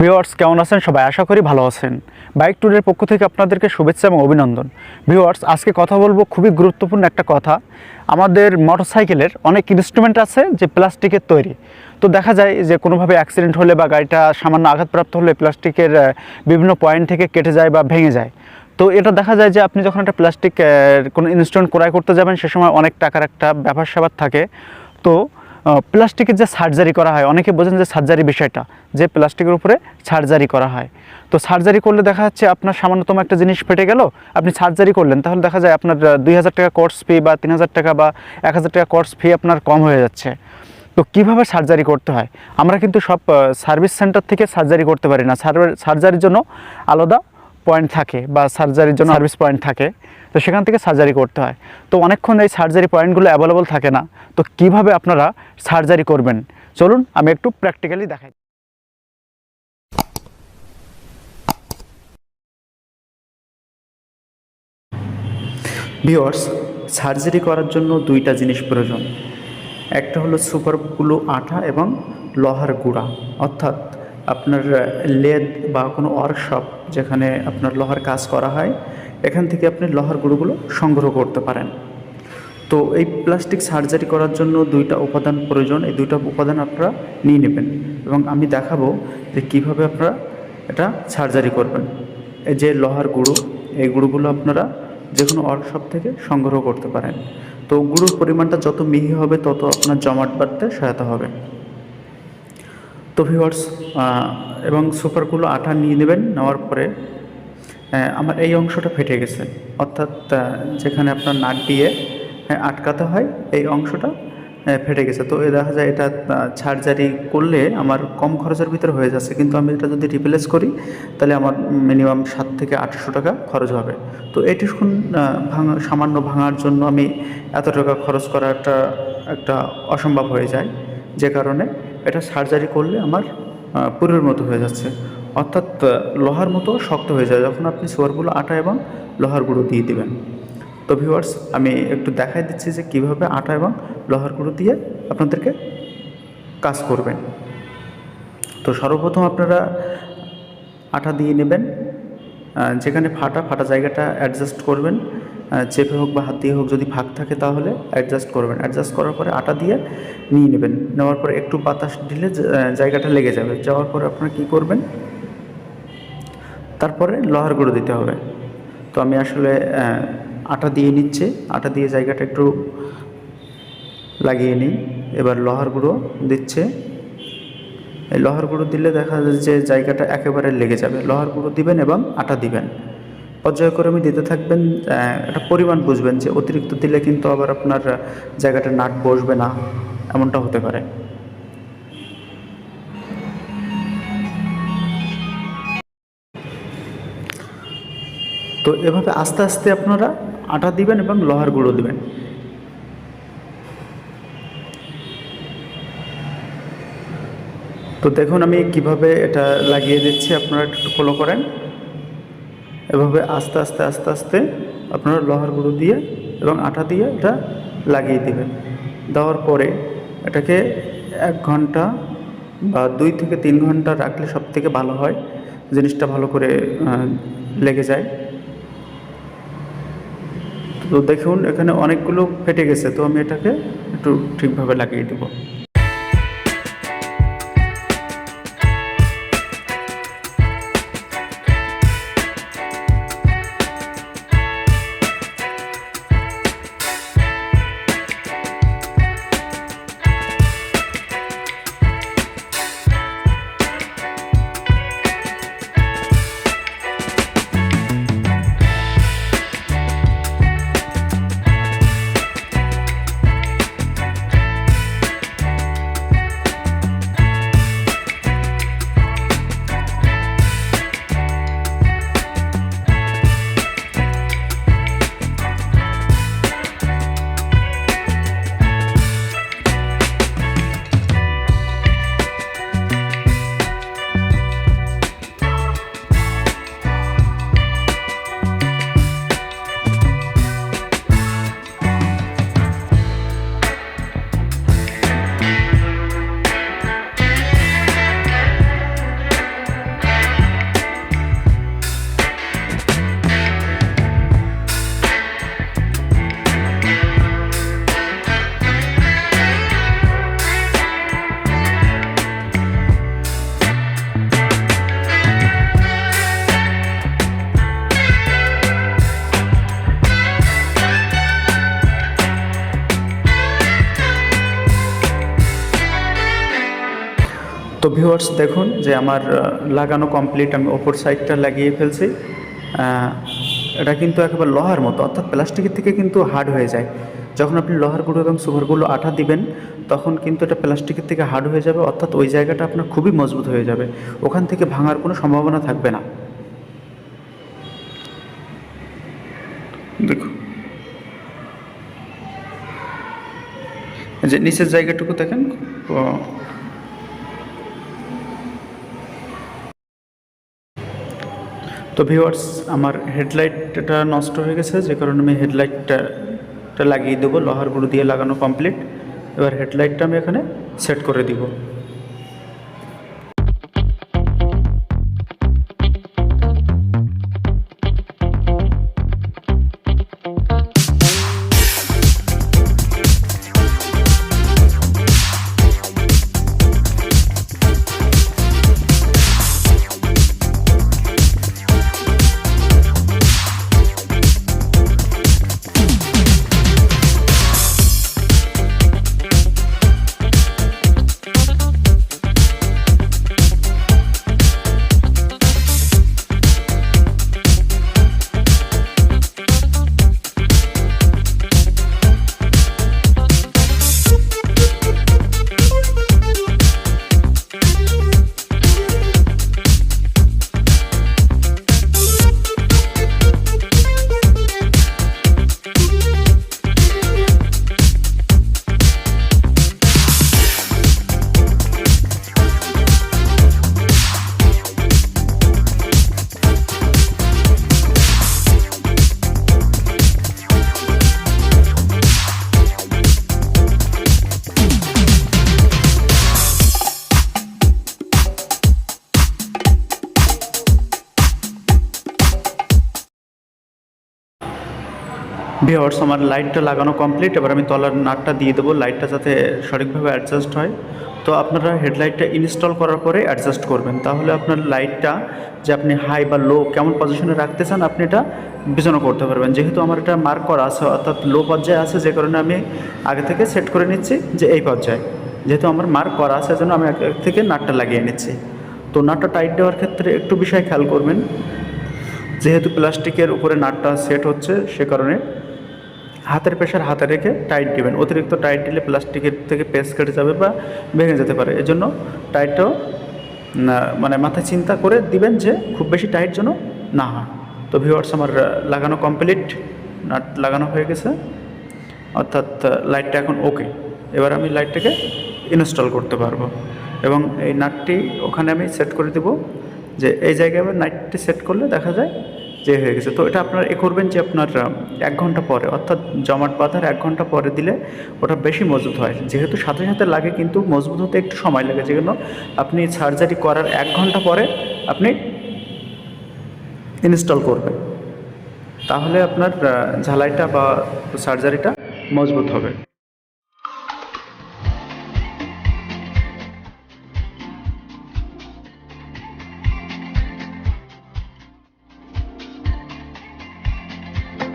Viewers, কেমন আছেন? সবাই আশা করি ভালো আছেন। বাইক ট্যুরের পক্ষ থেকে আপনাদেরকে শুভেচ্ছা এবং অভিনন্দন। ভিউয়ার্স, আজকে কথা বলব খুবই গুরুত্বপূর্ণ একটা কথা। আমাদের মোটরসাইকেলের অনেক ইনস্ট্রুমেন্ট আছে যে প্লাস্টিকের তৈরি। তো দেখা যায় যে কোনোভাবে অ্যাক্সিডেন্ট হলে বা গাড়িটা সামান্য আঘাতপ্রাপ্ত হলে প্লাস্টিকের বিভিন্ন পয়েন্ট থেকে কেটে যায় বা ভেঙে যায়। তো এটা দেখা যায় যে আপনি যখন একটা প্লাস্টিক কোনো ইনস্ট্রুমেন্ট ক্রয় করতে যাবেন, সে সময় অনেক টাকার একটা ব্যাপার স্যাপার থাকে। তো প্লাস্টিকের যে সার্জারি করা হয়, অনেকে বোঝেন যে সার্জারি বিষয়টা, যে প্লাস্টিকের উপরে সার্জারি করা হয়। তো সার্জারি করলে দেখা যাচ্ছে আপনার সামান্যতম একটা জিনিস ফেটে গেল, আপনি সার্জারি করলেন, তাহলে দেখা যায় আপনার দুই হাজার টাকা কোর্স ফি বা তিন হাজার টাকা বা এক হাজার টাকা কোর্স ফি আপনার কম হয়ে যাচ্ছে। তো কীভাবে সার্জারি করতে হয়? আমরা কিন্তু সব সার্ভিস সেন্টার থেকে সার্জারি করতে পারি না। সার্জারির জন্য আলাদা পয়েন্ট থাকে বা সার্জারির জন্য সার্ভিস পয়েন্ট থাকে তো সেখান থেকে সার্জারি করতে হয়। তো অনেকক্ষণ এই সার্জারি পয়েন্টগুলো অ্যাভেলেবল থাকে না তো কীভাবে আপনারা সার্জারি করবেন? চলুন আমি একটু প্র্যাকটিক্যালি দেখাই। ভিওর্স সার্জারি করার জন্য দুইটা জিনিস প্রয়োজন। একটা হলো সুপার গ্লু আঠা এবং লোহার গুঁড়া। অর্থাৎ আপনার লেদ বা কোনো ওয়ার্কশপ যেখানে আপনার লোহার কাজ করা হয়, এখান থেকে আপনি লোহার গুঁড়োগুলো সংগ্রহ করতে পারেন। তো এই প্লাস্টিক সার্জারি করার জন্য দুইটা উপাদান প্রয়োজন, এই দুইটা উপাদান আপনারা নিয়ে নেবেন এবং আমি দেখাবো যে কীভাবে আপনারা এটা সার্জারি করবেন। এই যে লোহার গুঁড়ো, এই গুঁড়োগুলো আপনারা যে কোনো ওয়ার্কশপ থেকে সংগ্রহ করতে পারেন। তো গুঁড়োর পরিমাণটা যত মিহি হবে তত আপনার জমাট বাড়তে সহায়তা হবে। তো ভিওয়ার্স এবং সুপারগুলো আঠা নিয়ে নেবেন, নেওয়ার পরে আমার এই অংশটা ফেটে গেছে। অর্থাৎ যেখানে আপনার নাট দিয়ে আটকাতে হয়, এই অংশটা ফেটে গেছে। তো এ দেখা যায় এটা সার্জারি করলে আমার কম খরচের ভিতরে হয়ে যাচ্ছে। কিন্তু আমি এটা যদি রিপ্লেস করি, তাহলে আমার মিনিমাম সাত থেকে আটশো টাকা খরচ হবে। তো এটুকুন ভাঙা, সামান্য ভাঙার জন্য আমি এত টাকা খরচ করাটা একটা অসম্ভব হয়ে যায়, যে কারণে এটা সার্জারি করলে আমার পুরের মতো হয়ে যাচ্ছে। অর্থাৎ লোহার মতো শক্ত হয়ে যায়। যখন আপনি সোয়ারগুলো আটা এবং লোহার গুঁড়ো দিয়ে দেবেন। তো ভিউয়ার্স আমি একটু দেখাই দিচ্ছি যে কীভাবে আটা এবং লোহার গুঁড়ো দিয়ে আপনাদেরকে কাজ করবেন। তো সর্বপ্রথম আপনারা আটা দিয়ে নেবেন। যেখানে ফাটা ফাটা জায়গাটা অ্যাডজাস্ট করবেন। চেপে হোক বা হাত দিয়ে হোক যদি ফাঁক থাকে তাহলে অ্যাডজাস্ট করবেন। অ্যাডজাস্ট করার পরে আটা দিয়ে নিয়ে নেবেন। নেওয়ার পরে একটু বাতাস আহ, জায়গাটা লেগে যাবে। যাওয়ার পরে আপনারা কী করবেন? তারপরে লোহার গুঁড়ো দিতে হবে। তো আমি আসলে আটা দিয়ে নিচ্ছে। আটা দিয়ে জায়গাটা একটু লাগিয়ে নিই। এবার লোহার গুঁড়ো দিচ্ছে। এই লোহার গুঁড়ো দিলে দেখা যায় যে জায়গাটা একেবারে লেগে যাবে। লোহার গুঁড়ো দিবেন এবং আটা দিবেন। পর্যায়ক্রমে দিতে থাকবেন একটা পরিমাণ বুঝবেন যে অতিরিক্ত দিলে কিন্তু আবার আপনার জায়গাটা নাট বসবে না, এমনটা হতে পারে। তো এভাবে আস্তে আস্তে আপনারা আটা দিবেন এবং লোহার গুঁড়ো দিবেন। তো দেখুন আমি কীভাবে এটা লাগিয়ে দিচ্ছি, আপনারা একটু ফলো করেন। এভাবে আস্তে আস্তে আস্তে আস্তে আপনারা লোহার গুঁড়ো দিয়ে এবং আটা দিয়ে এটা লাগিয়ে দেবেন। দেওয়ার পরে এটাকে এক ঘণ্টা বা দুই থেকে তিন ঘণ্টা রাখলে সব থেকে ভালো হয়, জিনিসটা ভালো করে লেগে যায়। তো দেখুন, এখানে অনেকগুলো ফেটে গেছে, তো আমি এটাকে একটু ঠিকভাবে লাগিয়ে দেবো। ভিউয়ার্স দেখুন যে আমার লাগানো কমপ্লিট আমি ওপর সাইডটা লাগিয়ে ফেলছি। এটা কিন্তু একেবারে লোহার মতো, অর্থাৎ প্লাস্টিকের থেকে কিন্তু হার্ড হয়ে যায়। যখন আপনি লোহার গুঁড়ো এবং সুপারগুলো আঠা দিবেন, তখন কিন্তু এটা প্লাস্টিকের থেকে হার্ড হয়ে যাবে, অর্থাৎ ওই জায়গাটা আপনার খুবই মজবুত হয়ে যাবে। ওখান থেকে ভাঙার কোনো সম্ভাবনা থাকবে না। দেখুন। যে নিচের জায়গাটুকু দেখেন তো ভিওয়ার্স আমার হেডলাইটটা নষ্ট হয়ে গেছে, যে কারণে আমি হেডলাইটটা লাগিয়ে দেবো, লোহার গুঁড়ো দিয়ে লাগানো কমপ্লিট এবার হেডলাইটটা আমি এখানে সেট করে দিব। ভিওর্স আমার লাইটটা লাগানো কমপ্লিট এবার আমি তলার নাটটা দিয়ে দেবো, লাইটটা যাতে সঠিকভাবে অ্যাডজাস্ট হয়। তো আপনারা হেডলাইটটা ইনস্টল করার পরে অ্যাডজাস্ট করবেন। তাহলে আপনার লাইটটা যে আপনি হাই বা লো কেমন পজিশনে রাখতে চান, আপনি এটা বিবেচনা করতে পারবেন। যেহেতু আমার এটা মার্ক করা আছে, অর্থাৎ লো পর্যায়ে আছে, যে কারণে আমি আগে থেকে সেট করে নিচ্ছি যে এই পর্যায়ে। যেহেতু আমার মার্ক করা আছে জন্য আমি আগে থেকে নাটটা লাগিয়ে নিচ্ছি। তো নাটটা টাইট দেওয়ার ক্ষেত্রে একটু বিষয় খেয়াল করবেন। যেহেতু প্লাস্টিকের উপরে নাটটা সেট হচ্ছে, সে কারণে হাতের প্রেশার হাতে রেখে টাইট দিবেন। অতিরিক্ত টাইট দিলে প্লাস্টিকের থেকে পেস কেটে যাবে বা ভেঙে যেতে পারে। এজন্য টাইটটাও মানে মাথায় চিন্তা করে দিবেন যে খুব বেশি টাইট যেন না হয়। তো ভিউয়ার্স আমার লাগানো কমপ্লিট নাট লাগানো হয়ে গেছে। অর্থাৎ লাইটটা এখন ওকে এবার আমি লাইটটাকে ইনস্টল করতে পারব। এবং এই নাটটি ওখানে আমি সেট করে দেব যে এই জায়গায় আবার নাইটটি সেট করলে দেখা যায় যে হয়ে গেছে। তো এটা আপনার এ করবেন যে আপনার এক ঘণ্টা পরে, অর্থাৎ জমাট বাঁধার এক ঘণ্টা পরে দিলে ওটা বেশি মজবুত হয়। যেহেতু সাথে সাথে লাগে কিন্তু মজবুত হতে একটু সময় লাগে, যেজন্য আপনি সার্জারি করার এক ঘণ্টা পরে আপনি ইনস্টল করবেন। তাহলে আপনার ঝালাইটা বা সার্জারিটা মজবুত হবে।